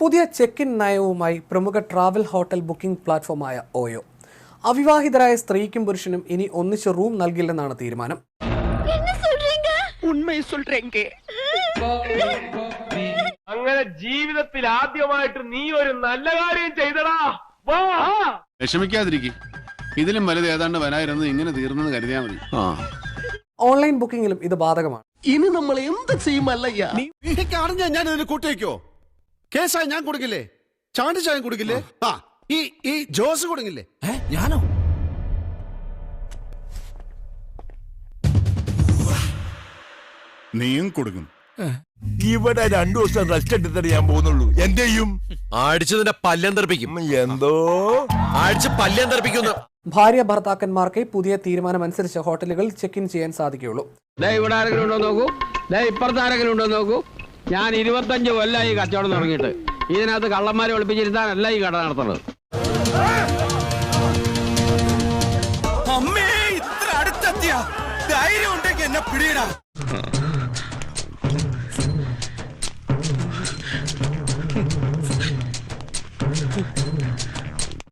പുതിയ check in നയവുമായി പ്രമുഖ ട്രാവൽ ഹോട്ടൽ ബുക്കിംഗ് പ്ലാറ്റ്ഫോമായ ഓയോ. അവിവാഹിതരായ സ്ത്രീക്കും പുരുഷനും ഇനി ഒന്നിച്ച് റൂം നൽകില്ലെന്നാണ് തീരുമാനം. അങ്ങനെ ജീവിതത്തിൽ ആദ്യമായിട്ട് നീ ഒരു നല്ല കാര്യം ചെയ്തടാ. വിഷമിക്കാതിരിക്കും. ഇതിലും വലുത് ഏതാണ്ട് വരായിരുന്നു ഇങ്ങനെ തീർന്നെന്ന് കരുതിയാ മതി. ഓൺലൈൻ ബുക്കിംഗിലും ഇത് ബാധകമാണ്. ഇനി നമ്മൾ എന്ത് ചെയ്യുമല്ലയ്യോ ഞാൻ ഇതിന് കൂട്ടിവെക്കോ? കേസായി ഞാൻ കൊടുക്കില്ലേ? ചാണ്ടി ചായം കൊടുക്കില്ലേ? ആ. ഈ ഈ ജോസ് കൊടുക്കില്ലേ? ഞാനോ? നീയും കൊടുക്കും. ഇവിടെ രണ്ടു ദിവസം റെസ്റ്റ് എടുത്തിട്ട് ഞാൻ പോകുന്നുള്ളൂ. എന്റെയും അടിച്ചതിന്റെ പല്ലം തെറിപ്പിക്കും. എന്തോ? അടിച്ച് പല്ലം തെറിപ്പിക്കുന്നു. ഭാര്യ ഭർത്താക്കന്മാർക്ക് പുതിയ തീരുമാനം അനുസരിച്ച് ഹോട്ടലുകൾ ചെക്ക് ഇൻ ചെയ്യാൻ സാധിക്കുകയുള്ളൂ. ഇവിടെ ആരെങ്കിലും ഉണ്ടോ നോക്കൂ. ഇപ്പുറത്ത് ആരെങ്കിലും ഉണ്ടോ നോക്കൂ. ഞാൻ ഇരുപത്തഞ്ച് കൊല്ലമായി കച്ചവടം തുടങ്ങിയിട്ട്. ഇതിനകത്ത് കള്ളന്മാരെ ഒളിപ്പിച്ചിരുത്താനല്ല ഈ കട നടത്തുന്നത്. ധൈര്യം ഉണ്ടെങ്കിൽ എന്നെ പിടിയിടാ.